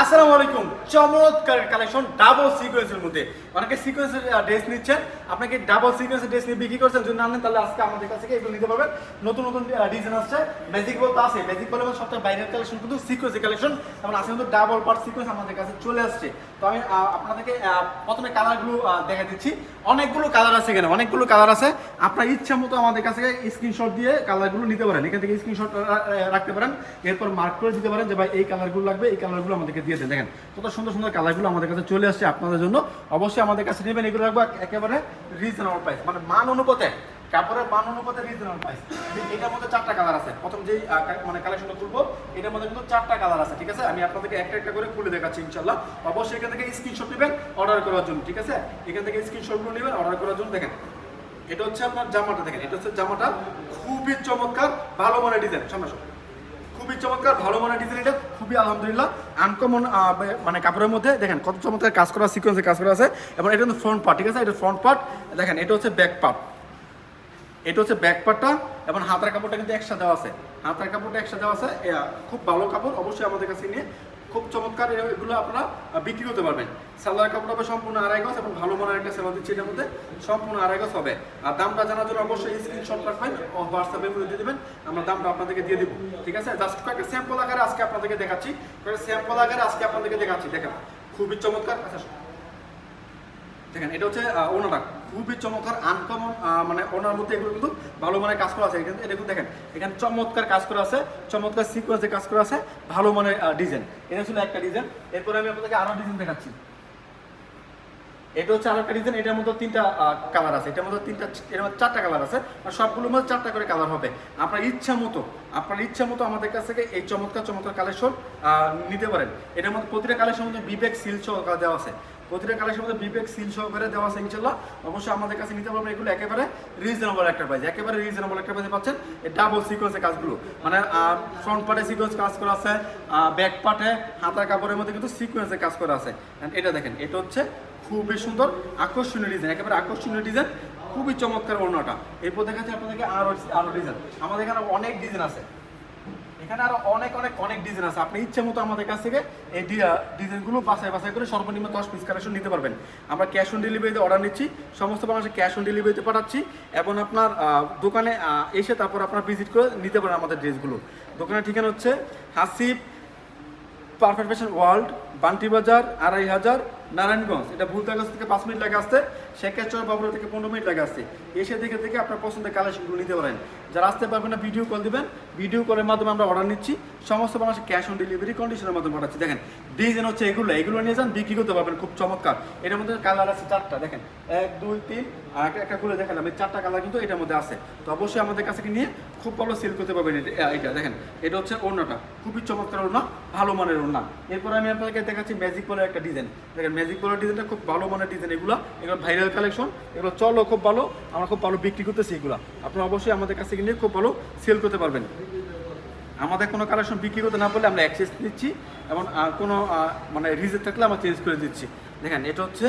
আসসালামু আলাইকুম। চমৎকার কালেকশন ডাবল সিকোয়েন্সের মধ্যে। অনেকে সিকোয়েন্সের ড্রেস নিচ্ছেন। আপনাকে ডাবল সিকোয়েন্সের ড্রেস নিয়ে বিক্রি করছেন? যদি তাহলে আজকে আমাদের কাছ থেকে এগুলো নিতে পারবেন। নতুন নতুন ডিজাইন আসছে। বল তো আছে। সবথেকে বাইরের কালেকশন কিন্তু সিকোয়েন্সের কালেকশন এবং কিন্তু ডাবল সিকোয়েন্স আমাদের কাছে চলে আসছে। তো আমি আপনাদেরকে প্রথমে কালারগুলো দেখা দিচ্ছি। অনেকগুলো কালার আছে এখানে, অনেকগুলো কালার আছে। আপনার ইচ্ছা মতো আমাদের কাছে স্ক্রিনশট দিয়ে কালারগুলো নিতে পারেন। এখান থেকে স্ক্রিনশট রাখতে পারেন। এরপর মার্ক করে দিতে পারেন যে, ভাই, এই কালারগুলো লাগবে, এই কালারগুলো আমাদেরকে দিয়ে দেন। দেখেন, কত সুন্দর সুন্দর কালারগুলো আমাদের কাছে চলে আসছে আপনাদের জন্য। অবশ্যই আমাদের কাছে নেবেন, এগুলো রাখব একেবারে রিজনেবল প্রাইস মানে মান অনুপাতে, কাপড়ের মান অনুপাতে রিজনেবল প্রাইস এটার মধ্যে চারটা কালার আছে। প্রথম যেই মানে কালেকশনটা খুলবো এটার মধ্যে কিন্তু চারটা কালার আছে, ঠিক আছে? আমি আপনাদেরকে একটা একটা করে খুলে দেখাচ্ছি ইনশাল্লাহ অবশ্যই এখান থেকে স্ক্রিনশট নেবেন অর্ডার করার জন্য, ঠিক আছে? এখান থেকে স্ক্রিনশটগুলো নেবেন অর্ডার করার জন্য দেখেন, এটা হচ্ছে আপনার জামাটা, দেখেন, এটা হচ্ছে জামাটা খুবই চমৎকার, ভালো মানের ডিজাইন সামনে। খুবই চমৎকার, ভালো মানের ডিজাইন এটা। খুবই আলহামদুলিল্লাহ। আনকমন মানে কাপড়ের মধ্যে, দেখেন কত চমৎকার কাজ করা সিকোয়েন্সে কাজ করা আছে। এবং এটা কিন্তু ফ্রন্ট পার্ট ঠিক আছে? এটা ফ্রন্ট পার্ট দেখেন, এটা হচ্ছে ব্যাক পার্ট এটা হচ্ছে ব্যাক পার্টটা এবং হাতের কাপড়টা কিন্তু একসাথে দেওয়া আছে। হাতের কাপড়টা একসাথে দেওয়া আছে। খুব ভালো কাপড়, অবশ্যই আমাদের কাছে নিয়ে খুব চমৎকার এগুলো আপনারা বিক্রি করতে পারবেন। সালোয়ার কাপড় হবে সম্পূর্ণ আড়াই গজ এবং ভালো মানের একটা সেবা দিচ্ছি এটার মধ্যে। সম্পূর্ণ আড়াই গজ হবে। আর দামটা জানার জন্য অবশ্যই স্ক্রিনশট রাখবেন ও হোয়াটসঅ্যাপের মধ্যে দিয়ে দেবেন। আমরা দামটা আপনাদেরকে দিয়ে দিব। ঠিক আছে? জাস্ট কয়েকটা স্যাম্পল আকারে আজকে আপনাদেরকে দেখাচ্ছি। কয়েকটা স্যাম্পল আকারে আজকে আপনাদেরকে দেখাচ্ছি। দেখেন, খুবই চমৎকার। আচ্ছা দেখেন, এটা হচ্ছে ওনাটা। খুবই চমৎকার আনকমন মানে ওনার মধ্যে এগুলো কিন্তু ভালো মানের কাজ করা আছে। এখানে এটা কিন্তু দেখেন, এখানে চমৎকার কাজ করা আছে, চমৎকার সিকোয়েন্সে কাজ করা আছে, ভালো মানের ডিজাইন এটা ছিল একটা ডিজাইন এরপরে আমি আপনাদেরকে আরও ডিজাইন দেখাচ্ছি। এটা হচ্ছে আরেকটা ডিজাইন এটার মধ্যে তিনটা কালার আছে। এটার মধ্যে তিনটা, এর মধ্যে চারটা কালার আছে, আর সবগুলোর মধ্যে চারটা করে কালার হবে। আপনার ইচ্ছা মতো, আপনার ইচ্ছা মতো আমাদের কাছ থেকে এই চমৎকার চমৎকার কালেকশন নিতে পারেন। এটার মধ্যে প্রতিটা কালেকশন মধ্যে বিবেক সিল দেওয়া আছে। প্রতিটা কালেকশন মধ্যে বিবেক সিল সহকারে দেওয়া আছে ইনশাল্লাহ অবশ্যই আমাদের কাছে নিতে পারবেন এগুলো একেবারে রিজনেবল একটা প্রাইস একেবারে রিজনেবল একটা প্রাইসে পাচ্ছেন। ডাবল সিকোয়েন্সের কাজগুলো। মানে ফ্রন্ট পার্টে সিকোয়েন্স কাজ করা আছে ব্যাক পার্টে হাতার কাপড়ের মধ্যে কিন্তু সিকোয়েন্সের কাজ করা আছে। এটা দেখেন, এটা হচ্ছে খুবই সুন্দর আকর্ষণীয় ডিজাইন একেবারে আকর্ষণীয় ডিজাইন খুবই চমৎকার ওড়নাটা। এরপর দেখাচ্ছি আপনাদেরকে আরও আরও ডিজাইন আমাদের এখানে অনেক ডিজাইন আছে। এখানে আরও অনেক অনেক অনেক ডিজাইন আছে। আপনি ইচ্ছে মতো আমাদের কাছ থেকে এই ডিজাইনগুলো বাছাই বাছাই করে সর্বনিম্ন দশ পিস কালেকশন নিতে পারবেন। আমরা ক্যাশ অন ডেলিভারিতে অর্ডার নিচ্ছি, সমস্ত বাংলাদেশে ক্যাশ অন ডেলিভারিতে পাঠাচ্ছি এবং আপনার দোকানে এসে তারপর আপনার ভিজিট করে নিতে পারেন আমাদের ড্রেসগুলো দোকানের ঠিকানা হচ্ছে Hasib perfect fashion world Bunty Bazar, আড়াই হাজার নারায়ণগঞ্জ, এটা ভুলতাগাছ থেকে পাঁচ মিনিট লাগে আসতে শেখাচর বাবুরা থেকে পনেরো মিনিট লাগে আসতে। এসে দেখে দেখে আপনার পছন্দের কালেকশনগুলো নিতে পারেন। যারা আসতে পারবেন না ভিডিও কল দিবেন। ভিডিও কলের মাধ্যমে আমরা অর্ডার নিচ্ছি। সমস্ত মানুষ ক্যাশ অন ডেলিভারি কন্ডিশনের মাধ্যমে পাঠাচ্ছি। দেখেন ডিজাইন হচ্ছে এগুলো। এগুলো নিয়ে যান, বিক্রি করতে পারবেন। খুব চমৎকার। এটার মধ্যে কালার আছে চারটা। দেখেন, এক, দুই, তিন, আর একটা- একটা করে দেখালাম। এই চারটা কালার কিন্তু এটার মধ্যে আছে। তো অবশ্যই আমাদের কাছে নিয়ে খুব ভালো সেল করতে পারবেন এটা দেখেন, এটা হচ্ছে ওড়নাটা। খুবই চমৎকার ওড়না, ভালো মানের ওড়না। এরপর আমি আপনাদেরকে দেখাচ্ছি ম্যাজিক বলের একটা ডিজাইন দেখেন ম্যাজিক বলের ডিজাইনটা খুব ভালো মানের ডিজাইন এগুলো এগুলো ভাইরাল কালেকশন এগুলো চলো খুব ভালো, আমরা খুব ভালো বিক্রি করতেছি এগুলো। আপনারা অবশ্যই আমাদের কাছ থেকে নিয়ে খুব ভালো সেল করতে পারবেন। আমাদের কোনো কালেকশন বিক্রি করতে না পারলে আমরা অ্যাক্সেস নিচ্ছি এবং কোনো মানে রিজেক্ট থাকলে আমরা চেঞ্জ করে দিচ্ছি। দেখেন, এটা হচ্ছে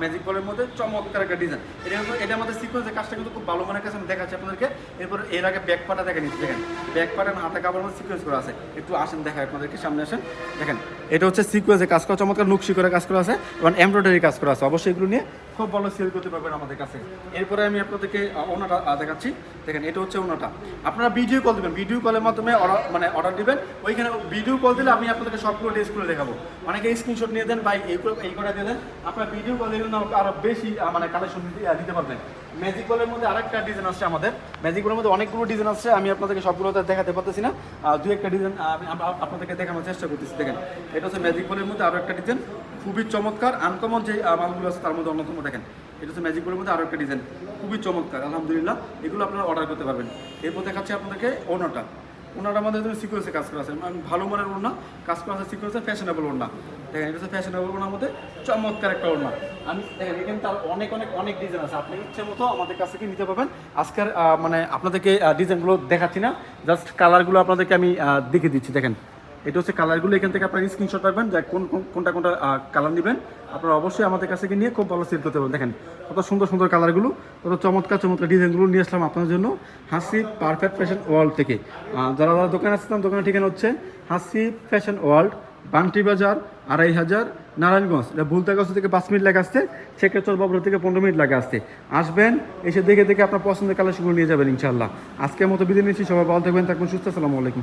ম্যাজিক বলের মধ্যে চমৎকার একটা ডিজাইন এটা এটা আমাদের সিকোয়েন্সের কাজটা কিন্তু খুব ভালো মানের কাছে আমি দেখাচ্ছি আপনাদেরকে। এরপর এর আগে ব্যাক পাটা দেখে নিচ্ছি দেখেন। ব্যাক পাটা হাতে মধ্যে সিকোয়েন্স করা আছে। একটু আসেন দেখায় আপনাদেরকে, সামনে আসেন। দেখেন, এটা হচ্ছে সিকোয়েন্সের কাজ করা, চমৎকার নুকশি করে কাজ করা আছে এবং এমব্রয়ডারি কাজ করা আছে। অবশ্যই এগুলো নিয়ে খুব ভালো সেল করতে পারবেন আমাদের কাছে। এরপরে আমি আপনাদেরকে ওনাটা দেখাচ্ছি। দেখেন, এটা হচ্ছে ওনাটা। আপনারা ভিডিও কল দিবেন। ভিডিও কলের মাধ্যমে অর্ডার মানে অর্ডার দিবেন। ওইখানে ভিডিও কল দিলে আমি আপনাদেরকে সবগুলো ড্রেস করে দেখাবো। অনেকে স্ক্রিনশট নিয়ে দেন বা এই করে দিয়ে দেন। আপনার ভিডিও দিলে আরও বেশি মানে কালেকশন দিতে পারবেন। ম্যাজিক বলের মধ্যে আরেকটা ডিজাইন আসছে আমাদের। ম্যাজিক বলের মধ্যে অনেকগুলো ডিজাইন আসছে, আমি আপনাদেরকে সবগুলো দেখাতে পারতেছি না। দুই একটা ডিজাইন আমি আপনাদেরকে দেখানোর চেষ্টা করতেছি, দেখেন। এটা হচ্ছে ম্যাজিক বলের মধ্যে আরও একটা ডিজাইন খুবই চমৎকার আনকমন যে মালগুলো আছে তার মধ্যে অন্যতম, দেখেন। এটা হচ্ছে ম্যাজিক বলের মধ্যে আরও একটা ডিজাইন খুবই চমৎকার, আলহামদুলিল্লাহ। এগুলো আপনারা অর্ডার করতে পারবেন। এরপর দেখাচ্ছি আপনাদেরকে ওনাটা ওনাটা আমাদের জন্য সিকোয়েন্সে কাজ করা আছে মানে ভালো মানের ওড়না কাজ করা আছে সিকোয়েন্সে ফ্যাশনেবল ওড়না। দেখেন, এটা হচ্ছে ফ্যাশনেবল ওড়নার মধ্যে চমৎকার একটা ওড়না। আমি, দেখেন, এখানে তার অনেক অনেক অনেক ডিজাইন আছে। আপনি ইচ্ছে মতো আমাদের কাছ থেকে নিতে পারবেন। আজকের মানে আপনাদেরকে ডিজাইনগুলো দেখাচ্ছি না। জাস্ট কালারগুলো আপনাদেরকে আমি দেখে দিচ্ছি। দেখেন এটা হচ্ছে কালারগুলো এখান থেকে আপনার স্ক্রিনশট রাখবেন যে কোন, কোন- কোনটা কোনটা কালার নেবেন। আপনারা অবশ্যই আমাদের কাছে নিয়ে খুব ভালো সেল করতে দেখেন, কত সুন্দর সুন্দর কালারগুলো কত চমৎকার চমৎকার ডিজাইনগুলো নিয়ে আসলাম আপনাদের জন্য হাসি পারফেক্ট ফ্যাশন ওয়ার্ল্ড থেকে। যারা যারা দোকানে আসতাম দোকানের ঠিকানা হচ্ছে হাসি ফ্যাশন ওয়ার্ল্ড বান্টি বাজার, আড়াই হাজার, নারায়ণগঞ্জ। এটা ভুলতাগঞ্জ থেকে পাঁচ মিনিট লাগে আসতে শেখেচর বাবুর থেকে পনেরো মিনিট লাগে আসতে। আসবেন, এসে দেখে দেখে আপনার পছন্দের কালেকশনগুলো নিয়ে যাবেন ইনশাল্লাহ আজকের মতো বিদায় নিচ্ছি, সবাই ভালো থাকবেন থাকবেন, সুস্থ, আসসালামু আলাইকুম।